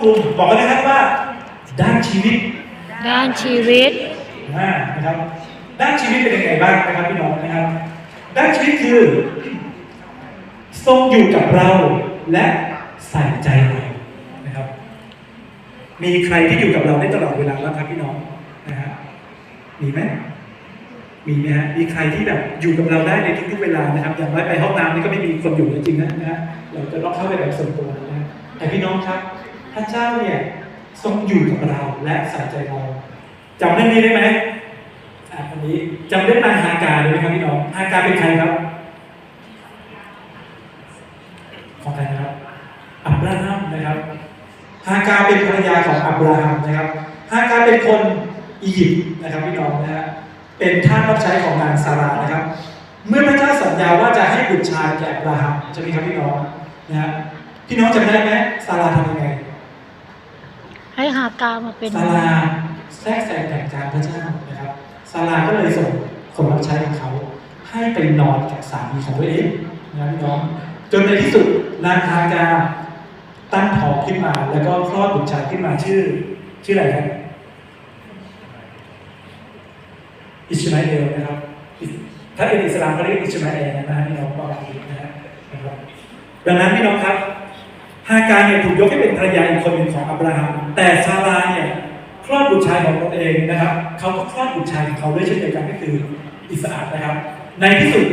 กลุ่มบอกกันนะครับว่า ด้านชีวิตด้านชีวิตอ่านะครับ ด้านชีวิตเป็นยังไงบ้างนะครับพี่น้องนะครับ ด้านชีวิตคือทรงอยู่กับเราและใส่ใจเรานะครับ มีใครที่อยู่กับเราได้ตลอดเวลาบ้างครับพี่น้องนะฮะมีไหมมีไหมฮะมีใครที่แบบอยู่กับเราได้ในทุกๆเวลานะครับ อย่างไรไปห้องน้ำนี่ก็ไม่มีคนอยู่จริงๆนะนะฮะเราจะต้องเข้าไปแบบส่วนตัวนะฮะแต่พี่น้องครับพ ระเจ้าเนี่ยทรงอยู่กับเราและใส่ใจเราจำเรื่องนี้ได้ไหมอันนี้จำเรื่องนางฮากาได้ไหมครับพี่น้องฮากาเป็นใครครับ ของใครนะครับ อับราฮัมนะครับฮากาเป็นภรรยาของอับราฮัมนะครับฮากาเป็นคนอียิปต์นะครับพี่น้องนะฮะเป็นท่านรับใช้ของนางซารานะครับ เมื่อพระเจ้าสัญญาว่าจะให้บุตรชายแก่อับราฮัมใช่ไหมครับพี่น้องนะฮะพี่น้องจำได้ไหมซาราทำยังไง ให้หากามาเป็นซาราแทรกแซงแต่งการพระเจ้านะครับซาราก็เลยส่งคนรับใช้ของเขาให้ไปนอนกับสามีของตัวเองนะพี่น้องจนในที่สุดนางฮากาตั้งท้องขึ้นมาแล้วก็คลอดบุตรชายขึ้นมาชื่อ ชื่ออะไรครับอิชมาเอลนะครับ ถ้าเป็นอิสลามก็เรียกอิชมาเอลนะฮะพี่น้องบอกอีกนะครับดังนั้นพี่น้องครับ ฮาการเนี่ยถูกยกให้เป็นภรรยาอีกคนหนึ่งของอับราฮัม แต่ซาราเนี่ยคลอดบุตรชายของตนเองนะครับ เขาก็คลอดบุตรชายของเขาด้วยเช่นเดียวกันก็คืออิสอัคนะครับ ในที่สุด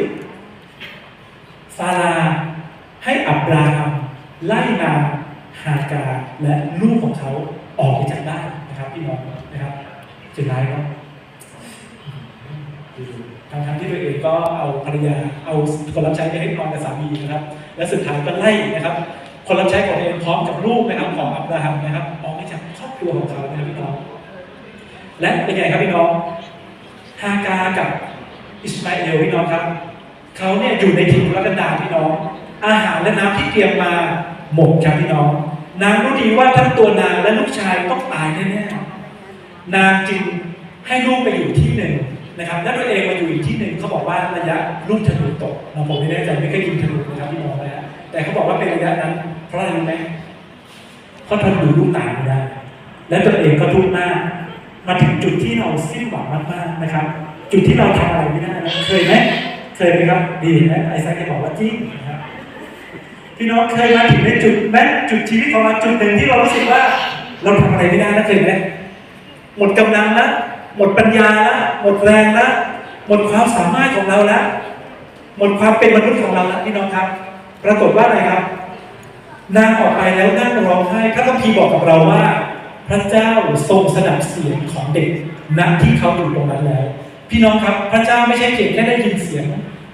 ซาราให้อับราฮัมไล่นางฮากาและลูกของเขาออกไปจากบ้านนะครับพี่น้องนะครับสุดท้ายเนาะทั้งทั้งที่ตัวเองก็เอาภรรยาเอาคนรับใช้ไปให้นอนกับสามีนะครับ และสุดท้ายก็ไล่นะครับ คนรับใช้ของตัวเองพร้อมกับลูกนะครับของอับราฮัมนะครับออกไปจากครอบครัวของเขานะครับพี่น้องและเป็นไงครับพี่น้องฮากากับอิสมาเอลพี่น้องครับเขาเนี่ยอยู่ในถิ่นรกันดารพี่น้อง อาหารและน้ำที่เตรียมมาหมดครับพี่น้องนางรู้ดีว่าทั้งตัวนางและลูกชายต้องตายแน่ๆนางจึงให้ลูกไปอยู่ที่หนึ่งนะครับและตัวเองมาอยู่อีกที่หนึ่งเขาบอกว่าระยะลูกธนูตกเราผมไม่แน่ใจไม่เคยยิงธนูนะครับพี่น้องนะฮะแต่เขาบอกว่าเป็นระยะนั้น เพราะอะไรรู้ไหมเพราะทนดูลูกตายไม่ได้ และตัวเองก็ทุกข์มากมาถึงจุดที่เราสิ้นหวังมากๆนะครับ จุดที่เราทำอะไรไม่ได้นะเคยไหมเคยไหมครับ ดีนะไอแซคจะบอกว่าจริงนะครับพี่น้องเคยมาถึงในจุดแม้จุดชีวิตของเราจุดหนึ่งที่เรารู้สึกว่า เราทำอะไรไม่ได้นะเคยไหมหมดกำลังแล้วหมดปัญญาแล้วหมดแรงแล้วหมดความสามารถของเราแล้วหมดความเป็นมนุษย์ของเราแล้วพี่น้องครับ ปรากฏว่าอะไรครับ นางออกไปแล้วนั่งร้องไห้พระคัมภีร์บอกกับเราว่า พระเจ้าทรงสดับเสียงของเด็กณที่เขาอยู่ตรงนั้นแล้ว พี่น้องครับพระเจ้าไม่ใช่เพียงแค่ได้ยินเสียง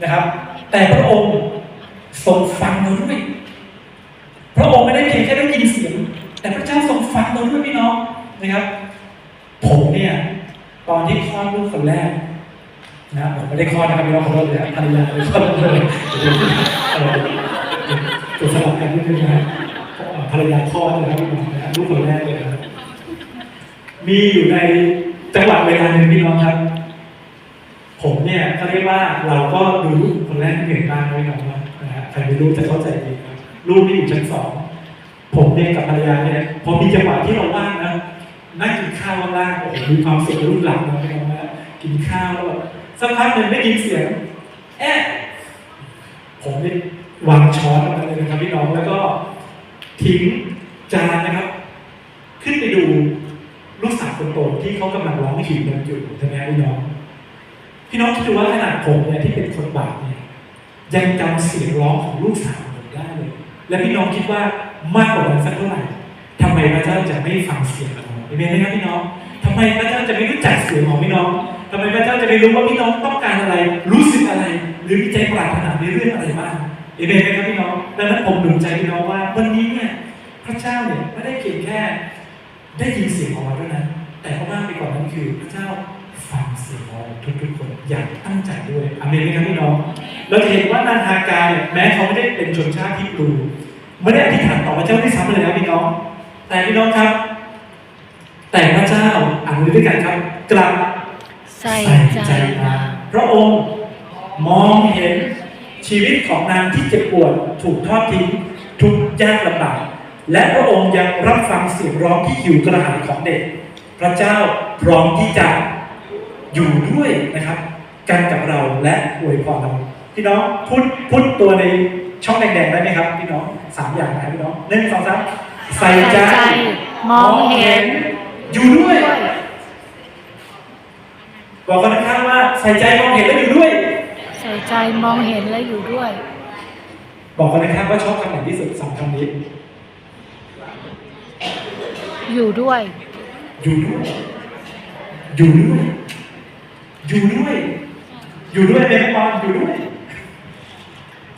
นะครับ แต่พระองค์ทรงฟังเราด้วยพระองค์ไม่ได้เพียงแค่ได้ยินเสียง แต่พระเจ้าทรงฟังเราด้วยพี่น้องนะครับ ผมเนี่ยตอนที่คลอดลูกคนแรกนะผมไม่ได้คลอดนะครับพี่น้องขอโทษเลยครับภรรยาเลยคลอดเลย เดี๋ยวเอ่อจะสลับกันนิดนึงนะภรรยาคลอดนะครับลูกคนแรกเลยนะครับมีอยู่ในจังหวะเวลาหนึ่งพี่น้องครับ ผมเนี่ยเขาเรียกว่าเราก็ดูลูกคนแรกเหนื่อยมากน้อยน่อยว่านะฮะใครไม่รู้จะเข้าใจดีครับลูกที่อยู่ชั้นสองผมเนี่ยกับภรรยาเนี่ยพอมีจังหวะที่เราว่างนะนั่งกินข้าวว่างโอ้โหมีความสุขกับลูกหลานเราพี่น้องนะกินข้าวแล้วแบบสักพักหนึ่งได้ยินเสียง แอะผมเนี่ย วางช้อนลงมาเลยนะครับพี่น้องแล้วก็ทิ้งจานนะครับ ขึ้นไปดูลูกสาวคนโตที่เขากำลังร้องหิวกันอยู่ใช่ไหมพี่น้อง พี่น้องคิดดูว่าขนาดผมเนี่ยที่เป็นคนบาปเนี่ยยังจำเสียงร้องของลูกสาวผมได้เลย และพี่น้องคิดว่ามากกว่านั้นสักเท่าไหร่ทำไมพระเจ้าจะไม่ฟังเสียงของเราเห็นไหมครับพี่น้องทำไมพระเจ้าจะไม่รู้จักเสียงของพี่น้องทำไมพระเจ้าจะไม่รู้ว่าพี่น้องต้องการอะไร รู้สึกอะไร หรือมีใจปรารถนาในเรื่องอะไรบ้าง เห็นไหมครับพี่น้องดังนั้นผมหนุนใจพี่น้องว่าวันนี้เนี่ยพระเจ้าเนี่ยไม่ได้เพียงแค่ได้ยินเสียงของเราเท่านั้น แต่ก็มากไปกว่านั้นคือพระเจ้าฟังเสียงของทุกๆคนอย่างตั้งใจด้วยอเมนไหมครับพี่น้องเราจะเห็นว่านางฮากาเนี่ยแม้เขาไม่ได้เป็นชนชาติที่ปลูไม่ได้อธิษฐานต่อพระเจ้าที่ซ้ำเลยนะพี่น้อง แต่พี่น้องครับ แต่พระเจ้าอ่านด้วยกันครับกลับใส่ใจมาพระองค์มองเห็น ชีวิตของนางที่เจ็บปวดถูกทอดทิ้งทุกยากลำบากและพระองค์ยังรับฟังเสียงร้องที่หิวกระหายของเด็ก พระเจ้าพร้อมที่จะอยู่ด้วยนะครับ กันกับเราและอวยพรเราพี่น้องพูดพูดตัวในช่องแดงๆได้ไหมครับ พี่น้องสามอย่างนะพี่น้องหนึ่งสองสามใส่ใจใใจมองเห็น อยู่ด้วย บอกกันข้างๆว่าใส่ใจมองเห็นและอยู่ด้วย ส่ใจมองเห็นและอยู่ด้วย บอกกันข้างๆว่าชอบคำไหนที่สุดสองคำนี้ อยู่ด้วย อยู่ด้วย อยู่ด้วย อยู่ด้วย อยู่ด้วยเมย์ปอนอยู่ด้วย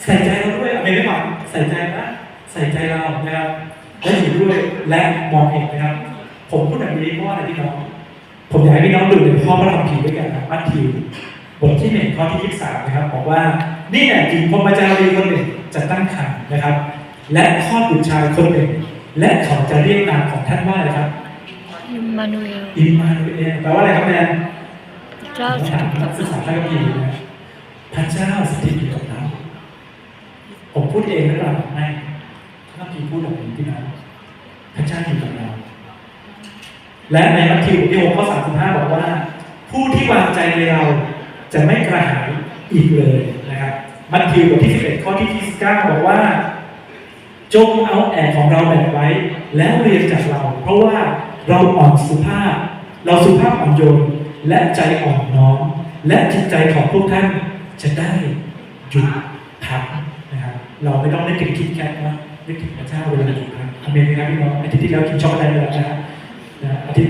ใส่ใจเราด้วยเมย์ปอนใส่ใจนะใส่ใจเรานะครับและอยู่ด้วยและมองเห็นนะครับ ผมพูดแบบนี้เพราะว่าอะไรพี่น้อง ผมอยากให้พี่น้องดูในข้อพระธรรมภีร์ด้วยกันนะมัทธิว บทที่หนึ่งข้อที่ยี่สิบสามนะครับบอกว่านี่แหละจริงพรหมจารีคนหนึ่งจะตั้งครรภ์นะครับ และคลอดบุตรชายคนหนึ่ง และเขาจะเรียกนามของท่านว่าอะไรครับอิมมานูเอลอิมมานูเอลแปลว่าอะไรครับแมนเจ้าถามนักศึกษาพระคัมภีร์นะพระเจ้าสถิตอยู่กับเราผมพูดเองหรือเปล่าไม่พระคัมภีร์พูดแบบนี้พี่น้องพระเจ้าอยู่กับเรา และในมัทธิวบทที่หกข้อสามสิบห้าบอกว่า ผู้ที่วางใจในเรา จะไม่กระหายอีกเลยนะครับมัทธิวบทที่สิบเอ็ดข้อที่ยี่สิบอกว่า จงเอาแอกของเราแบกไว้ แล้วเรียนจากเรา เพราะว่าเราอ่อนสุภาพ เราสุภาพอ่อนโยนและใจอ่อนน้อมและจิตใจของพวกท่านจะได้หยุดพักนะครับเราไม่ต้องนึกถึงคิดแค่ว่านึกถึงพระเจ้าเวลาหยุดพักอเมนไหมครับพี่น้องอาทิตย์ที่แล้วกินช็อกโกแลตไปแล้วนะครับนะอาทิตย์